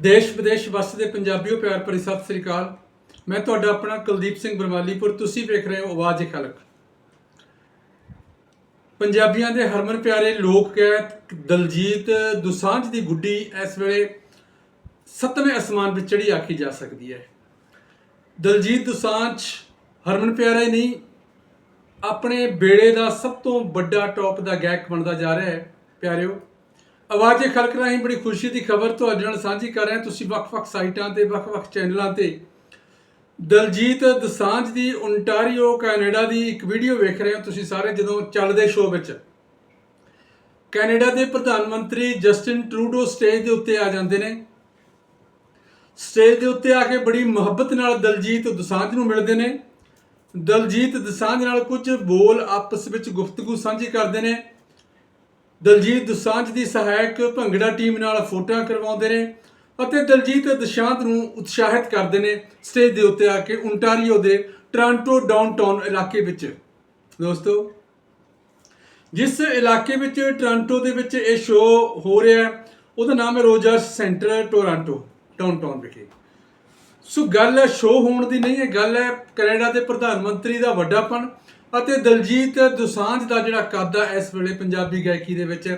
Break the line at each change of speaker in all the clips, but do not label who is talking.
ਦੇਸ਼ ਵਿਦੇਸ਼ ਵਸਦੇ ਪੰਜਾਬੀਓ ਪਿਆਰ ਭਰੀ ਸਤਿ ਸ੍ਰੀ ਅਕਾਲ। ਮੈਂ ਤੁਹਾਡਾ ਆਪਣਾ ਕੁਲਦੀਪ ਸਿੰਘ ਬਰਮਾਲੀਪੁਰ, ਤੁਸੀਂ ਵੇਖ ਰਹੇ ਹੋ ਆਵਾਜ਼ ਖਲਕ ਪੰਜਾਬੀਆਂ ਦੇ ਹਰਮਨ ਪਿਆਰੇ ਲੋਕ ਗਾਇਕ ਦਲਜੀਤ ਦੁਸਾਂਝ ਦੀ ਗੁੱਡੀ ਇਸ ਵੇਲੇ ਸੱਤਵੇਂ ਅਸਮਾਨ ਵਿੱਚ ਚੜੀ ਆਖੀ ਜਾ ਸਕਦੀ ਹੈ। ਦਲਜੀਤ ਦੁਸਾਂਝ ਹਰਮਨ ਪਿਆਰਾ ਹੀ ਨਹੀਂ, ਆਪਣੇ ਬੇੜੇ ਦਾ ਸਭ ਤੋਂ ਵੱਡਾ ਟੌਪ ਦਾ ਗਾਇਕ ਬਣਦਾ ਜਾ ਰਿਹਾ ਹੈ। ਪਿਆਰਿਓ ਆਵਾਜ਼ ਖਲਕ ਰਾਹੀਂ ਬੜੀ ਖੁਸ਼ੀ ਦੀ ਖਬਰ ਤੁਹਾਡੇ ਨਾਲ ਸਾਂਝੀ ਕਰ ਰਹੇ। ਹਾਂ ਤੁਸੀਂ ਵੱਖ-ਵੱਖ ਸਾਈਟਾਂ ਤੇ, ਵੱਖ-ਵੱਖ ਚੈਨਲਾਂ ਤੇ ਦਲਜੀਤ ਦਸਾਂਝ ਦੀ ਓਨਟਾਰੀਓ ਕੈਨੇਡਾ ਦੀ ਇੱਕ ਵੀਡੀਓ ਵੇਖ ਰਹੇ ਹੋ ਤੁਸੀਂ ਸਾਰੇ ਜਦੋਂ ਚੱਲਦੇ ਸ਼ੋਅ ਵਿੱਚ। ਕੈਨੇਡਾ ਦੇ ਪ੍ਰਧਾਨ ਮੰਤਰੀ ਜਸਟਿਨ ਟਰੂਡੋ ਸਟੇਜ ਦੇ ਉੱਤੇ ਆ ਜਾਂਦੇ ਨੇ। ਸਟੇਜ ਦੇ ਉੱਤੇ ਆ ਕੇ ਬੜੀ ਮੁਹੱਬਤ ਨਾਲ ਦਲਜੀਤ ਦਸਾਂਝ ਨੂੰ ਮਿਲਦੇ ਨੇ। ਦਲਜੀਤ ਦਸਾਂਝ ਨਾਲ ਕੁਝ ਬੋਲ ਆਪਸ ਵਿੱਚ ਗੁਫ਼ਤਗੂ ਸਾਂਝੀ ਕਰਦੇ ਨੇ। ਦਲਜੀਤ ਦੁਸਾਂਝ ਦੀ ਸਹਾਇਕ ਭੰਗੜਾ ਟੀਮ ਨਾਲ ਫੋਟੋਆਂ ਕਰਵਾਉਂਦੇ ਨੇ ਅਤੇ ਦਲਜੀਤ ਦਸ਼ਾਂਤ ਨੂੰ ਉਤਸ਼ਾਹਿਤ ਕਰਦੇ ਨੇ ਸਟੇਜ ਦੇ ਉੱਤੇ ਆ ਕੇ ਓਨਟਾਰੀਓ ਦੇ ਟ੍ਰਾਂਟੋ ਡਾਊਨਟਾਊਨ ਇਲਾਕੇ ਵਿੱਚ। ਦੋਸਤੋ, ਜਿਸ ਇਲਾਕੇ ਵਿੱਚ ਟ੍ਰਾਂਟੋ ਦੇ ਵਿੱਚ ਇਹ ਸ਼ੋਅ ਹੋ ਰਿਹਾ ਹੈ, ਉਹਦਾ ਨਾਮ ਹੈ ਰੋਜਰਸ ਸੈਂਟਰ ਟੋਰਾਂਟੋ ਡਾਊਨਟਾਊਨ ਵਿਖੇ। ਸੋ ਗੱਲ ਹੈ ਸ਼ੋਅ ਹੋਣ ਦੀ ਨਹੀਂ ਹੈ ਗੱਲ ਹੈ ਕੈਨੇਡਾ ਦੇ ਪ੍ਰਧਾਨ ਮੰਤਰੀ ਦਾ ਵੱਡਾਪਣ ਅਤੇ ਦਲਜੀਤ ਦੁਸਾਂਝ ਦਾ ਜਿਹੜਾ ਕਾਦਾ ਇਸ ਵੇਲੇ ਪੰਜਾਬੀ ਗਾਇਕੀ ਦੇ ਵਿੱਚ,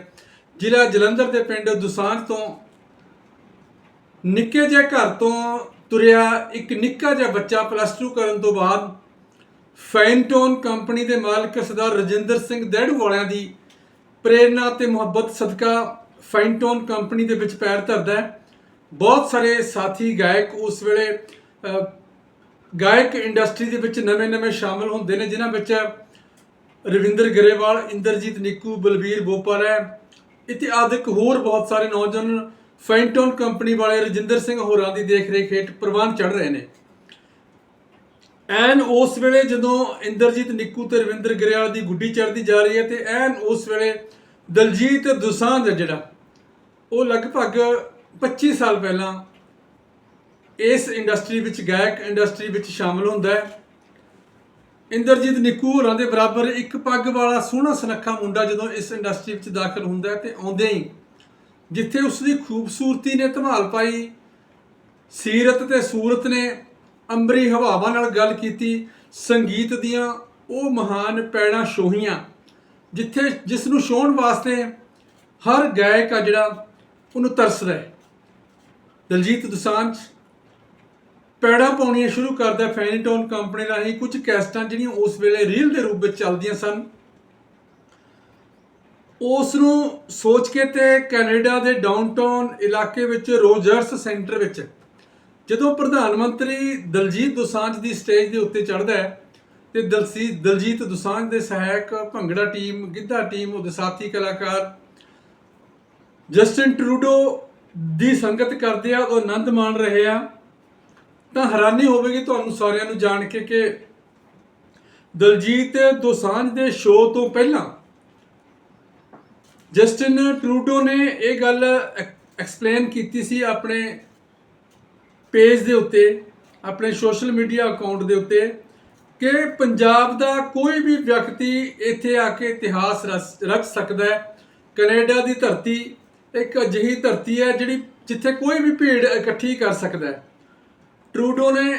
ਜ਼ਿਲ੍ਹਾ ਜਲੰਧਰ ਦੇ ਪਿੰਡ ਦੁਸਾਂਝ ਤੋਂ ਨਿੱਕੇ ਜਿਹੇ ਘਰ ਤੋਂ ਤੁਰਿਆ ਇੱਕ ਨਿੱਕਾ ਜਿਹਾ ਬੱਚਾ ਪਲੱਸ 2 ਕਰਨ ਤੋਂ ਬਾਅਦ ਫੈਂਟੋਨ ਕੰਪਨੀ ਦੇ ਮਾਲਕ ਸਰਦਾਰ ਰਜਿੰਦਰ ਸਿੰਘ ਦੇੜੂ ਵਾਲਿਆਂ ਦੀ ਪ੍ਰੇਰਣਾ ਤੇ ਮੁਹੱਬਤ ਸਦਕਾ ਫੈਂਟੋਨ ਕੰਪਨੀ ਦੇ ਵਿੱਚ ਪੈਰ ਧਰਦਾ ਹੈ। ਬਹੁਤ ਸਾਰੇ ਸਾਥੀ ਗਾਇਕ ਉਸ ਵੇਲੇ ਗਾਇਕ ਇੰਡਸਟਰੀ ਦੇ ਵਿੱਚ ਨਵੇਂ-ਨਵੇਂ ਸ਼ਾਮਲ ਹੁੰਦੇ ਨੇ, ਜਿਨ੍ਹਾਂ ਵਿੱਚ ਰਵਿੰਦਰ ਗਰੇਵਾਲ, ਇੰਦਰਜੀਤ ਨਿੱਕੂ, ਬਲਬੀਰ ਬੋਪਰ ਹੈ। ਇਤਿਆਦਿਕ ਹੋਰ ਬਹੁਤ ਸਾਰੇ ਨੌਜਵਾਨ ਫੈਂਟੋਨ ਕੰਪਨੀ ਵਾਲੇ ਰਜਿੰਦਰ ਸਿੰਘ ਹੋਰਾਂ ਦੀ ਦੇਖ-ਰੇਖ ਹੇਠ ਪ੍ਰਵਾਨ ਚੜ ਰਹੇ ਨੇ। ਐਨ ਉਸ ਵੇਲੇ ਜਦੋਂ ਇੰਦਰਜੀਤ ਨਿੱਕੂ ਤੇ ਰਵਿੰਦਰ ਗਰੇਵਾਲ ਦੀ ਗੁੱਡੀ ਚੜਦੀ ਜਾ ਰਹੀ ਹੈ ਤੇ ਐਨ ਉਸ ਵੇਲੇ ਦਲਜੀਤ ਦੁਸਾਂਝ ਹੈ ਜਿਹੜਾ, ਉਹ ਲਗਭਗ 25 ਸਾਲ ਪਹਿਲਾਂ ਇਸ ਇੰਡਸਟਰੀ ਵਿੱਚ ਗਾਇਕ ਇੰਡਸਟਰੀ ਵਿੱਚ ਸ਼ਾਮਲ ਹੁੰਦਾ ਹੈ। ਇੰਦਰਜੀਤ ਨਿੱਕੂ ਹੋਰਾਂ ਦੇ ਬਰਾਬਰ ਇੱਕ ਪੱਗ ਵਾਲਾ ਸੋਹਣਾ ਸੁਨੱਖਾ ਮੁੰਡਾ ਜਦੋਂ ਇਸ ਇੰਡਸਟਰੀ ਵਿੱਚ ਦਾਖਲ ਹੁੰਦਾ ਹੈ ਤੇ ਆਉਂਦੇ ਹੀ ਜਿੱਥੇ ਉਸ ਦੀ ਖੂਬਸੂਰਤੀ ਨੇ ਧਮਾਲ ਪਾਈ, ਸੀਰਤ ਤੇ ਸੂਰਤ ਨੇ ਅੰਬਰੀ ਹਵਾਵਾਂ ਨਾਲ ਗੱਲ ਕੀਤੀ, ਸੰਗੀਤ ਦੀਆਂ ਉਹ ਮਹਾਨ ਪੈੜਾਂ ਛੋਹੀਆਂ ਜਿੱਥੇ ਜਿਸ ਨੂੰ ਛੋਹਣ ਵਾਸਤੇ ਹਰ ਗਾਇਕ ਆ ਜਿਹੜਾ ਉਹਨੂੰ ਤਰਸਦਾ ਹੈ। ਦਲਜੀਤ ਦੁਸਾਂਝ ਪੈੜਾਂ ਪਾਉਣੀਆਂ ਸ਼ੁਰੂ ਕਰਦਾ ਫੈਨੀਟੋਨ ਕੰਪਨੀ ਰਾਹੀਂ। ਕੁਝ ਕੈਸਟਾਂ ਜਿਹੜੀਆਂ ਉਸ ਵੇਲੇ ਰੀਲ ਦੇ ਰੂਪ ਵਿੱਚ ਚੱਲਦੀਆਂ ਸਨ। ਉਸ ਨੂੰ ਸੋਚ ਕੇ ਤੇ ਕੈਨੇਡਾ ਦੇ ਡਾਊਨਟਾਊਨ ਇਲਾਕੇ ਵਿੱਚ ਰੋਜਰਸ ਸੈਂਟਰ ਵਿੱਚ, ਜਦੋਂ ਪ੍ਰਧਾਨ ਮੰਤਰੀ ਦਲਜੀਤ ਦੋਸਾਂਝ ਦੀ ਸਟੇਜ ਦੇ ਉੱਤੇ ਚੜ੍ਹਦਾ ਹੈ ਤੇ ਦਲਸੀ, ਦਲਜੀਤ ਦੋਸਾਂਝ ਦੇ ਸਹਾਇਕ ਭੰਗੜਾ ਟੀਮ, ਗਿੱਧਾ ਟੀਮ, ਉਹਦੇ ਸਾਥੀ ਕਲਾਕਾਰ ਜਸਟਿਨ ਟਰੂਡੋ ਦੀ ਸੰਗਤ ਕਰਦੇ ਆ, ਉਹ ਆਨੰਦ ਮਾਣ ਰਹੇ ਆ। ਤਾਂ ਹੈਰਾਨੀ ਹੋਵੇਗੀ ਤੁਹਾਨੂੰ ਸਾਰਿਆਂ ਨੂੰ ਜਾਣ ਕੇ ਕਿ ਦਲਜੀਤ ਦੋਸਾਂਝ ਦੇ ਸ਼ੋਅ ਤੋਂ ਪਹਿਲਾਂ ਜਸਟਿਨ ਟਰੂਡੋ ਨੇ ਇਹ ਗੱਲ ਐਕਸਪਲੇਨ ਕੀਤੀ ਸੀ ਆਪਣੇ ਪੇਜ ਦੇ ਉੱਤੇ, ਆਪਣੇ ਸੋਸ਼ਲ ਮੀਡੀਆ ਅਕਾਊਂਟ ਦੇ ਉੱਤੇ ਕਿ ਪੰਜਾਬ ਦਾ ਕੋਈ ਵੀ ਵਿਅਕਤੀ ਇੱਥੇ ਆ ਕੇ ਇਤਿਹਾਸ ਰਚ- ਰਚ ਸਕਦਾ ਹੈ। ਕੈਨੇਡਾ ਦੀ ਧਰਤੀ ਇੱਕ ਅਜਿਹੀ ਧਰਤੀ ਹੈ ਜਿਹੜੀ ਜਿੱਥੇ ਕੋਈ ਵੀ ਭੀੜ ਇਕੱਠੀ ਕਰ ਸਕਦਾ ਹੈ। ਟਰੂਡੋ ਨੇ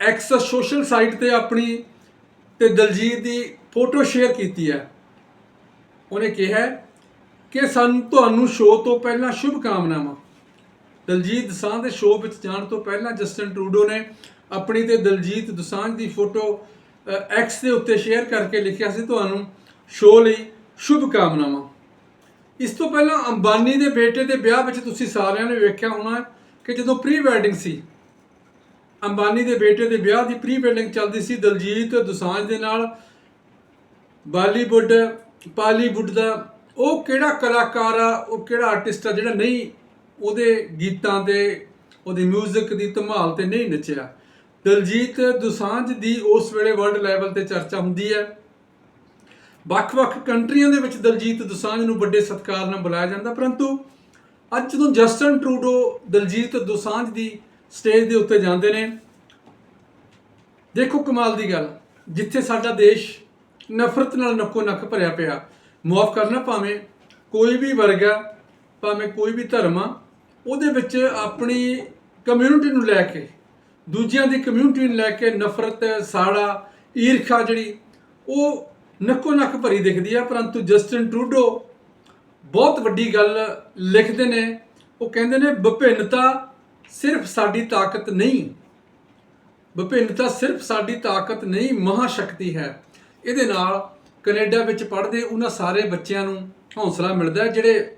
ਐਕਸ ਸੋਸ਼ਲ ਸਾਈਟ ਤੇ ਆਪਣੀ ਤੇ ਦਲਜੀਤ ਦੀ ਫੋਟੋ ਸ਼ੇਅਰ ਕੀਤੀ ਹੈ। ਉਹਨੇ ਕਿਹਾ ਕਿ ਸਾਨੂੰ ਤੁਹਾਨੂੰ ਸ਼ੋਅ ਤੋਂ ਪਹਿਲਾਂ ਸ਼ੁਭ ਕਾਮਨਾਵਾਂ ਦਲਜੀਤ ਦਸਾਂਝ ਦੇ ਸ਼ੋਅ ਵਿੱਚ ਜਾਣ ਤੋਂ ਪਹਿਲਾਂ ਜਸਟਨ ਟਰੂਡੋ ਨੇ ਆਪਣੀ ਤੇ ਦਲਜੀਤ ਦਸਾਂਝ ਦੀ ਫੋਟੋ ਐਕਸ ਦੇ ਉੱਤੇ ਸ਼ੇਅਰ ਕਰਕੇ ਲਿਖਿਆ ਸੀ ਤੁਹਾਨੂੰ ਸ਼ੋਅ ਲਈ ਸ਼ੁਭ ਕਾਮਨਾਵਾਂ ਇਸ ਤੋਂ ਪਹਿਲਾਂ ਅੰਬਾਨੀ ਦੇ ਬੇਟੇ ਦੇ ਵਿਆਹ ਵਿੱਚ ਤੁਸੀਂ ਸਾਰਿਆਂ ਨੇ ਵੇਖਿਆ ਹੋਣਾ ਕਿ ਜਦੋਂ ਪ੍ਰੀ ਵੈਡਿੰਗ ਸੀ ਅੰਬਾਨੀ ਦੇ ਬੇਟੇ ਦੇ ਵਿਆਹ ਦੀ ਪ੍ਰੀ ਵੈਡਿੰਗ ਚੱਲਦੀ ਸੀ। ਦਲਜੀਤ ਦੁਸਾਂਝ ਦੇ ਨਾਲ ਬਾਲੀਵੁੱਡ, ਪਾਲੀਵੁੱਡ ਦਾ ਉਹ ਕਿਹੜਾ ਕਲਾਕਾਰ ਆ, ਉਹ ਕਿਹੜਾ ਆਰਟਿਸਟ ਆ ਜਿਹੜਾ ਨਹੀਂ ਉਹਦੇ ਗੀਤਾਂ ਤੇ, ਉਹਦੇ 뮤직 ਦੀ ਧਮਾਲ ਤੇ ਨਹੀਂ ਨੱਚਿਆ। ਦਲਜੀਤ ਦੁਸਾਂਝ ਦੀ ਉਸ ਵੇਲੇ ਵਰਲਡ ਲੈਵਲ ਤੇ ਚਰਚਾ ਹੁੰਦੀ ਹੈ। ਵੱਖ-ਵੱਖ ਕੰਟਰੀਆਂ ਦੇ ਵਿੱਚ ਦਲਜੀਤ ਦੁਸਾਂਝ ਨੂੰ ਵੱਡੇ ਸਤਿਕਾਰ ਨਾਲ ਬੁਲਾਇਆ ਜਾਂਦਾ, ਪਰੰਤੂ ਅੱਜ ਜਦੋਂ ਜਸਟਨ ਟਰੂਡੋ, ਦਲਜੀਤ ਦੋਸਾਂਝ ਦੀ ਸਟੇਜ ਦੇ ਉੱਤੇ ਜਾਂਦੇ ਨੇ। ਦੇਖੋ ਕਮਾਲ ਦੀ ਗੱਲ, ਜਿੱਥੇ ਸਾਡਾ ਦੇਸ਼ ਨਫ਼ਰਤ ਨਾਲ ਨੱਕੋ ਨੱਕ ਭਰਿਆ ਪਿਆ ਮੁਆਫ ਕਰਨਾ ਭਾਵੇਂ ਕੋਈ ਵੀ ਵਰਗ ਆ, ਭਾਵੇਂ ਕੋਈ ਵੀ ਧਰਮ ਆ, ਉਹਦੇ ਵਿੱਚ ਆਪਣੀ ਕਮਿਊਨਿਟੀ ਨੂੰ ਲੈ ਕੇ, ਦੂਜਿਆਂ ਦੀ ਕਮਿਊਨਿਟੀ ਨੂੰ ਲੈ ਕੇ ਨਫ਼ਰਤ, ਸਾੜਾ, ਈਰਖਾ ਜਿਹੜੀ, ਉਹ ਨੱਕੋ ਨੱਕ ਭਰੀ ਦਿਖਦੀ ਆ, ਪਰੰਤੂ ਜਸਟਿਨ ਟਰੂਡੋ ਬਹੁਤ ਵੱਡੀ ਗੱਲ ਲਿਖਦੇ ਨੇ। ਉਹ ਕਹਿੰਦੇ ਨੇ ਵਿਭਿੰਨਤਾ ਸਿਰਫ ਸਾਡੀ ਤਾਕਤ ਨਹੀਂ। ਵਿਭਿੰਨਤਾ ਸਿਰਫ ਸਾਡੀ ਤਾਕਤ ਨਹੀਂ ਮਹਾ ਸ਼ਕਤੀ ਹੈ। ਇਹਦੇ ਨਾਲ ਕੈਨੇਡਾ ਵਿੱਚ ਪੜ੍ਹਦੇ ਉਹਨਾਂ ਸਾਰੇ ਬੱਚਿਆਂ ਨੂੰ ਹੌਸਲਾ ਮਿਲਦਾ ਜਿਹੜੇ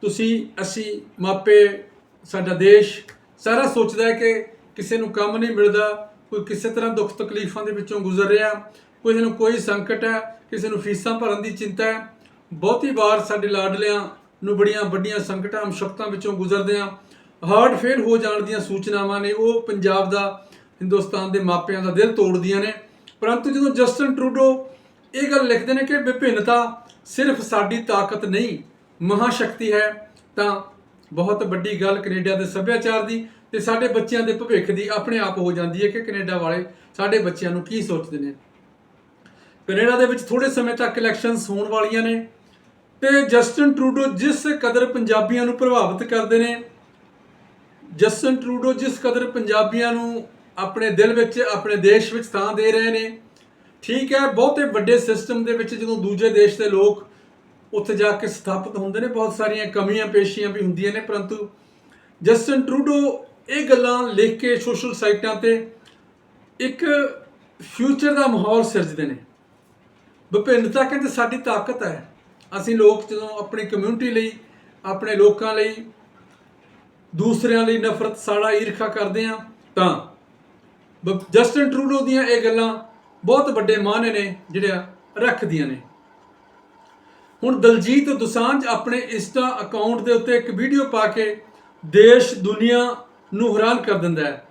ਤੁਸੀਂ, ਅਸੀਂ, ਮਾਪੇ, ਸਾਡਾ ਦੇਸ਼ ਸਾਰਾ ਸੋਚਦਾ ਹੈ ਕਿ ਕਿਸੇ ਨੂੰ ਕੰਮ ਨਹੀਂ ਮਿਲਦਾ, ਕੋਈ ਕਿਸੇ ਤਰ੍ਹਾਂ ਦੁੱਖ ਤਕਲੀਫਾਂ ਦੇ ਵਿੱਚੋਂ ਗੁਜ਼ਰ ਰਿਹਾ, ਕਿਸੇ ਨੂੰ ਕੋਈ ਸੰਕਟ ਹੈ, ਕਿਸੇ ਨੂੰ ਫੀਸਾਂ ਭਰਨ ਦੀ ਚਿੰਤਾ ਹੈ। ਬਹੁਤੀ ਵਾਰ ਸਾਡੇ ਲਾਡਲਿਆਂ ਨੂੰ ਬੜੀਆਂ ਵੱਡੀਆਂ ਸੰਕਟਾਂ, ਮੁਸ਼ਕਲਾਂ ਵਿੱਚੋਂ ਗੁਜ਼ਰਦੇ ਆ ਹਾਰਟ ਫੇਲ ਹੋ ਜਾਣ ਦੀਆਂ ਸੂਚਨਾਵਾਂ ਨੇ, ਉਹ ਪੰਜਾਬ ਦਾ, ਹਿੰਦੁਸਤਾਨ ਦੇ ਮਾਪਿਆਂ ਦਾ ਦਿਲ ਤੋੜਦੀਆਂ ਨੇ। ਪਰੰਤੂ ਜਦੋਂ ਜਸਟਨ ਟਰੂਡੋ ਇਹ ਗੱਲ ਲਿਖਦੇ ਨੇ ਕਿ ਵਿਭਿੰਨਤਾ ਸਿਰਫ ਸਾਡੀ ਤਾਕਤ ਨਹੀਂ ਮਹਾ ਸ਼ਕਤੀ ਹੈ, ਤਾਂ ਬਹੁਤ ਵੱਡੀ ਗੱਲ ਕੈਨੇਡਾ ਦੇ ਸੱਭਿਆਚਾਰ ਦੀ ਤੇ ਸਾਡੇ ਬੱਚਿਆਂ ਦੇ ਭਵਿੱਖ ਦੀ ਆਪਣੇ ਆਪ ਹੋ ਜਾਂਦੀ ਹੈ ਕਿ ਕੈਨੇਡਾ ਵਾਲੇ ਸਾਡੇ ਬੱਚਿਆਂ ਨੂੰ ਕੀ ਸੋਚਦੇ ਨੇ। ਕੈਨੇਡਾ ਦੇ ਵਿੱਚ ਥੋੜੇ ਸਮੇਂ ਤੱਕ ਇਲੈਕਸ਼ਨਸ ਹੋਣ ਵਾਲੀਆਂ ਨੇ ਤੇ ਜਸਟਨ ਟਰੂਡੋ ਜਿਸ ਕਦਰ ਪੰਜਾਬੀਆਂ ਨੂੰ ਪ੍ਰਭਾਵਿਤ ਕਰਦੇ ਨੇ ਜਸਟਨ ਟਰੂਡੋ ਜਿਸ ਕਦਰ ਪੰਜਾਬੀਆਂ ਨੂੰ ਆਪਣੇ ਦਿਲ ਵਿੱਚ, ਆਪਣੇ ਦੇਸ਼ ਵਿੱਚ ਥਾਂ ਦੇ ਰਹੇ ਨੇ, ਠੀਕ ਹੈ, ਬਹੁਤੇ ਵੱਡੇ ਸਿਸਟਮ ਦੇ ਵਿੱਚ ਜਦੋਂ ਦੂਜੇ ਦੇਸ਼ ਦੇ ਲੋਕ ਉੱਥੇ ਜਾ ਕੇ ਸਥਾਪਿਤ ਹੁੰਦੇ ਨੇ, ਬਹੁਤ ਸਾਰੀਆਂ ਕਮੀਆਂ ਪੇਸ਼ੀਆਂ ਵੀ ਹੁੰਦੀਆਂ ਨੇ, ਪਰੰਤੂ ਜਸਟਨ ਟਰੂਡੋ ਇਹ ਗੱਲਾਂ ਲਿਖ ਕੇ ਸੋਸ਼ਲ ਸਾਈਟਾਂ ਤੇ ਇੱਕ ਫਿਊਚਰ ਦਾ ਮਾਹੌਲ ਸਿਰਜਦੇ ਨੇ। ਵਿਭਿੰਨਤਾ ਕਹਿੰਦੇ ਸਾਡੀ ਤਾਕਤ ਹੈ। ਅਸੀਂ ਲੋਕ ਜਦੋਂ ਆਪਣੀ ਕਮਿਊਨਿਟੀ ਲਈ, ਆਪਣੇ ਲੋਕਾਂ ਲਈ ਦੂਸਰਿਆਂ ਲਈ ਨਫ਼ਰਤ ਸਾੜਾ ਈਰਖਾ ਕਰਦੇ ਆ ਤਾਂ ਬ- ਜਸਟਨ ਟਰੂਡੋ ਦੀਆਂ ਇਹ ਗੱਲਾਂ ਬਹੁਤ ਵੱਡੇ ਮਾਅਨੇ ਨੇ ਜਿਹੜਾ ਰੱਖਦੀਆਂ ਨੇ। ਹੁਣ ਦਲਜੀਤ ਦੁਸਾਂਝ ਆਪਣੇ ਇੰਸਟਾ ਅਕਾਊਂਟ ਦੇ ਉੱਤੇ ਇੱਕ ਵੀਡੀਓ ਪਾ ਕੇ ਦੇਸ਼, ਦੁਨੀਆ ਨੂੰ ਹੈਰਾਨ ਕਰ ਦਿੰਦਾ ਹੈ।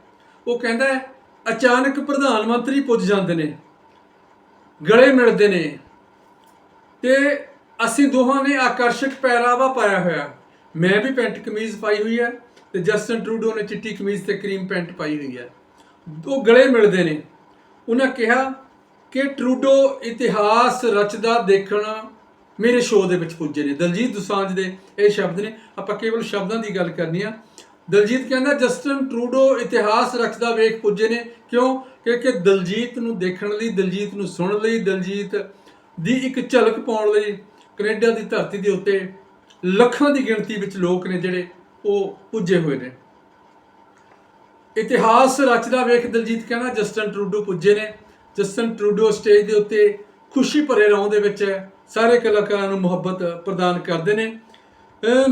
ਉਹ ਕਹਿੰਦਾ ਹੈ, ਅਚਾਨਕ ਪ੍ਰਧਾਨ ਮੰਤਰੀ ਪੁੱਜ ਜਾਂਦੇ ਨੇ, ਗਲੇ ਮਿਲਦੇ ਨੇ ਤੇ ਅਸੀਂ ਦੋਹਾਂ ਨੇ ਆਕਰਸ਼ਕ ਪਹਿਰਾਵਾ ਪਾਇਆ ਹੋਇਆ। ਮੈਂ ਵੀ ਪੈਂਟ ਕਮੀਜ਼ ਪਾਈ ਹੋਈ ਹੈ। ਤੇ ਜਸਟਨ ਟਰੂਡੋ ਨੇ ਚਿੱਟੀ ਕਮੀਜ਼ ਤੇ ਕਰੀਮ ਪੈਂਟ ਪਾਈ ਹੋਈ ਹੈ। ਉਹ ਗਲੇ ਮਿਲਦੇ ਨੇ। ਉਹਨਾਂ ਕਿਹਾ ਕਿ ਟਰੂਡੋ ਇਤਿਹਾਸ ਰਚਦਾ, ਦੇਖਣ ਮੇਰੇ ਸ਼ੋਅ ਦੇ ਵਿੱਚ ਪੁੱਜੇ ਨੇ। ਦਲਜੀਤ ਦੁਸਾਂਝ ਦੇ ਇਹ ਸ਼ਬਦ ਨੇ। ਆਪਾਂ ਕੇਵਲ ਸ਼ਬਦਾਂ ਦੀ ਗੱਲ ਕਰਨੀ ਆ। ਦਲਜੀਤ ਕਹਿੰਦਾ, ਜਸਟਨ ਟਰੂਡੋ ਇਤਿਹਾਸ ਰਚਦਾ, ਵੇਖ ਪੁੱਜੇ ਨੇ। ਕਿਉਂ? ਕਿਉਂਕਿ ਦਲਜੀਤ ਨੂੰ ਦੇਖਣ ਲਈ, ਦਲਜੀਤ ਨੂੰ ਸੁਣਨ ਲਈ, ਦਲਜੀਤ ਦੀ ਇੱਕ ਝਲਕ ਪਾਉਣ ਲਈ ਕੈਨੇਡਾ ਦੀ ਧਰਤੀ ਦੇ ਉੱਤੇ ਲੱਖਾਂ ਦੀ ਗਿਣਤੀ ਵਿੱਚ ਲੋਕ ਨੇ ਜਿਹੜੇ ਉਹ ਪੁੱਜੇ ਹੋਏ ਨੇ। ਇਤਿਹਾਸ ਰਚਦਾ ਵੇਖ ਦਲਜੀਤ ਕਹਿੰਦਾ ਜਸਟਨ ਟਰੂਡੋ ਪੁੱਜੇ ਨੇ। ਜਸਟਨ ਟਰੂਡੋ ਸਟੇਜ ਦੇ ਉੱਤੇ ਖੁਸ਼ੀ ਭਰੇ ਰੌਂ ਦੇ ਵਿੱਚ ਸਾਰੇ ਕਲਾਕਾਰਾਂ ਨੂੰ ਮੁਹੱਬਤ ਪ੍ਰਦਾਨ ਕਰਦੇ ਨੇ।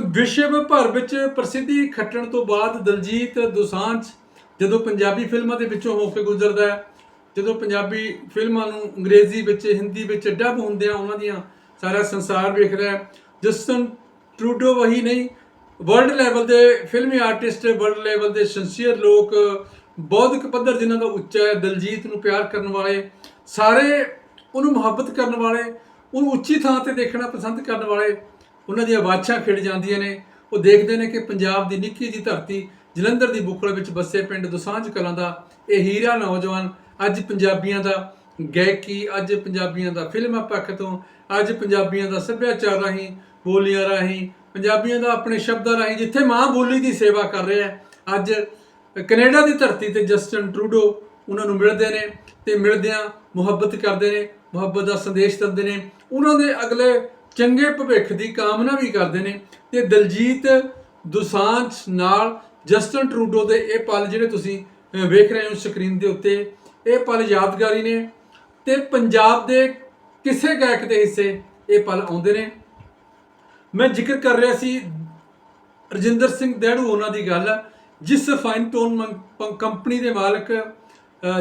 ਵਿਸ਼ਵ ਭਰ ਵਿੱਚ ਪ੍ਰਸਿੱਧੀ ਖੱਟਣ ਤੋਂ ਬਾਅਦ ਦਲਜੀਤ ਦੋਸਾਂਝ ਜਦੋਂ ਪੰਜਾਬੀ ਫਿਲਮਾਂ ਦੇ ਵਿੱਚੋਂ ਹੋ ਕੇ ਗੁਜ਼ਰਦਾ ਹੈ, ਜਦੋਂ ਪੰਜਾਬੀ ਫਿਲਮਾਂ ਨੂੰ ਅੰਗਰੇਜ਼ੀ ਵਿੱਚ, ਹਿੰਦੀ ਵਿੱਚ ਡੱਬ ਹੁੰਦੇ ਆ ਉਹਨਾਂ ਦੀਆਂ ਸਾਰਾ ਸੰਸਾਰ ਵੇਖ ਰਿਹਾ ਜਸਟਨ ਟਰੂਡੋ ਵਹੀ ਨਹੀਂ ਵਰਲਡ ਲੈਵਲ ਦੇ ਫਿਲਮੀ ਆਰਟਿਸਟ, ਵਰਲਡ ਲੈਵਲ ਦੇ ਸਿੰਸੀਅਰ ਲੋਕ, ਬੌਧਿਕ ਪੱਧਰ ਜਿਨ੍ਹਾਂ ਦਾ ਉੱਚਾ ਹੈ, ਦਲਜੀਤ ਨੂੰ ਪਿਆਰ ਕਰਨ ਵਾਲੇ, ਸਾਰੇ ਉਹਨੂੰ ਮੁਹੱਬਤ ਕਰਨ ਵਾਲੇ, ਉਹਨੂੰ ਉੱਚੀ ਥਾਂ ਤੇ ਦੇਖਣਾ ਪਸੰਦ ਕਰਨ ਵਾਲੇ, ਉਹਨਾਂ ਦੀਆਂ ਆਵਾਜ਼ਾਂ ਖਿੜ ਜਾਂਦੀਆਂ ਨੇ। ਉਹ ਦੇਖਦੇ ਨੇ ਕਿ ਪੰਜਾਬ ਦੀ ਨਿੱਕੀ ਜਿਹੀ ਧਰਤੀ, ਜਲੰਧਰ ਦੀ ਬੁੱਕਲ ਵਿੱਚ ਬੱਸੇ ਪਿੰਡ ਦੁਸਾਂਝ ਕਲਾਂ ਦਾ ਇਹ ਹੀਰਾ ਨੌਜਵਾਨ, ਅੱਜ ਪੰਜਾਬੀਆਂ ਦਾ ਗਾਇਕੀ, ਅੱਜ ਪੰਜਾਬੀਆਂ ਦਾ ਫਿਲਮਾਂ ਪੱਖ ਤੋਂ, ਅੱਜ ਪੰਜਾਬੀਆਂ ਦਾ ਸੱਭਿਆਚਾਰ ਰਾਹੀਂ, ਬੋਲੀਆਂ ਰਾਹੀਂ ਪੰਜਾਬੀਆਂ ਦਾ ਆਪਣੇ ਸ਼ਬਦਾਂ ਰਾਹੀਂ ਜਿੱਥੇ ਮਾਂ ਬੋਲੀ ਦੀ ਸੇਵਾ ਕਰ ਰਿਹਾ ਹੈ, ਅੱਜ ਕੈਨੇਡਾ ਦੀ ਧਰਤੀ ਤੇ ਜਸਟਨ ਟਰੂਡੋ ਉਹਨਾਂ ਨੂੰ ਮਿਲਦੇ ਨੇ ਤੇ ਮਿਲਦਿਆਂ ਮੁਹੱਬਤ ਕਰਦੇ ਨੇ, ਮੁਹੱਬਤ ਦਾ ਸੰਦੇਸ਼ ਦਿੰਦੇ ਨੇ। ਉਹਨਾਂ ਦੇ ਅਗਲੇ ਚੰਗੇ ਭਵਿੱਖ ਦੀ ਕਾਮਨਾ ਵੀ ਕਰਦੇ ਨੇ ਤੇ ਦਲਜੀਤ ਦੁਸਾਂਝ ਨਾਲ ਜਸਟਨ ਟਰੂਡੋ ਦੇ ਇਹ ਪਲ ਜਿਹੜੇ ਤੁਸੀਂ ਵੇਖ ਰਹੇ ਹੋ ਸਕਰੀਨ ਦੇ ਉੱਤੇ, ਇਹ ਪਲ ਯਾਦਗਾਰੀ ਨੇ ਤੇ ਪੰਜਾਬ ਦੇ ਕਿਸੇ ਗਾਇਕ ਦੇ ਹਿੱਸੇ ਇਹ ਪਲ ਆਉਂਦੇ ਨੇ। ਮੈਂ ਜ਼ਿਕਰ ਕਰ ਰਿਹਾ ਸੀ ਰਜਿੰਦਰ ਸਿੰਘ ਦਹਿੜੂ ਉਹਨਾਂ ਦੀ ਗੱਲ ਹੈ, ਜਿਸ ਫਾਈਨ ਟੋਨ ਮੰ- ਪ- ਕੰਪਨੀ ਦੇ ਮਾਲਕ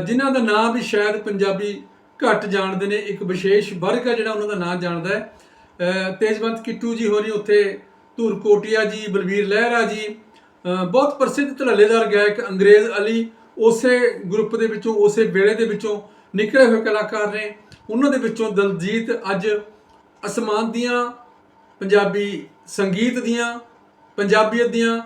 ਜਿਨ੍ਹਾਂ ਦਾ ਨਾਮ ਵੀ ਸ਼ਾਇਦ ਪੰਜਾਬੀ ਘੱਟ ਜਾਣਦੇ ਨੇ ਇੱਕ ਵਿਸ਼ੇਸ਼ ਵਰਗ ਹੈ ਜਿਹੜਾ ਉਹਨਾਂ ਦਾ ਨਾਮ ਜਾਣਦਾ ਹੈ। ਤੇਜਵੰਤ ਕਿੱਟੂ ਜੀ ਹੋਰੀ ਉੱਥੇ ਧੂਰ ਕੋਟਿਆ ਜੀ ਬਲਵੀਰ ਲਹਿਰਾ ਜੀ ਬਹੁਤ ਪ੍ਰਸਿੱਧ ਧੜੱਲੇਦਾਰ ਗਾਇਕ ਅੰਗਰੇਜ਼ ਅਲੀ ਉਸੇ ਗਰੁੱਪ ਦੇ ਵਿੱਚੋਂ ਉਸੇ ਵੇਲੇ ਦੇ ਵਿੱਚੋਂ ਨਿਕਲੇ ਹੋਏ ਕਲਾਕਾਰ ਨੇ। ਉਹਨਾਂ ਦੇ ਵਿੱਚੋਂ ਦਲਜੀਤ ਅੱਜ ਅਸਮਾਨ ਦੀਆਂ ਪੰਜਾਬੀ ਸੰਗੀਤ ਦੀਆਂ, ਪੰਜਾਬੀਅਤ ਦੀਆਂ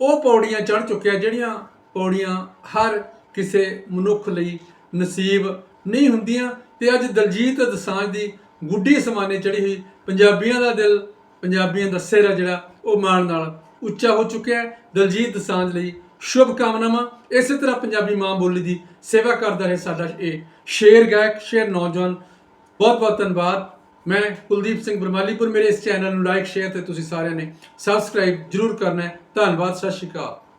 ਉਹ ਪੌੜੀਆਂ ਚੜ ਚੁੱਕਿਆ ਜਿਹੜੀਆਂ ਪੌੜੀਆਂ ਹਰ ਕਿਸੇ ਮਨੁੱਖ ਲਈ ਨਸੀਬ ਨਹੀਂ ਹੁੰਦੀਆਂ। ਤੇ ਅੱਜ ਦਲਜੀਤ ਦਸਾਂਝ ਦੀ ਗੁੱਡੀ ਸਮਾਨੇ ਚੜੀ ਹੋਈ ਪੰਜਾਬੀਆਂ ਦਾ ਦਿਲ, ਪੰਜਾਬੀਆਂ ਦਾ ਸਿਰ ਆ ਜਿਹੜਾ, ਉਹ ਮਾਣ ਨਾਲ ਉੱਚਾ ਹੋ ਚੁੱਕਿਆ ਹੈ। ਦਲਜੀਤ ਦਸਾਂਝ ਲਈ ਸ਼ੁਭ ਕਾਮਨਾਵਾਂ ਇਸੇ ਤਰ੍ਹਾਂ ਪੰਜਾਬੀ ਮਾਂ ਬੋਲੀ ਦੀ ਸੇਵਾ ਕਰਦਾ ਰਹੇ ਸਾਡਾ ਇਹ ਸ਼ੇਰ ਗਾਇਕ, ਸ਼ੇਰ ਨੌਜਵਾਨ। ਬਹੁਤ ਬਹੁਤ ਧੰਨਵਾਦ। ਮੈਂ ਕੁਲਦੀਪ ਸਿੰਘ ਬਰਮਾਲੀਪੁਰ। ਮੇਰੇ ਇਸ ਚੈਨਲ ਨੂੰ ਲਾਈਕ ਸ਼ੇਅਰ ਤੇ ਤੁਸੀਂ ਸਾਰਿਆਂ ਨੇ ਸਬਸਕ੍ਰਾਈਬ ਜਰੂਰ ਕਰਨਾ ਹੈ। ਧੰਨਵਾਦ, ਸਤਿ ਸ਼੍ਰੀ ਅਕਾਲ।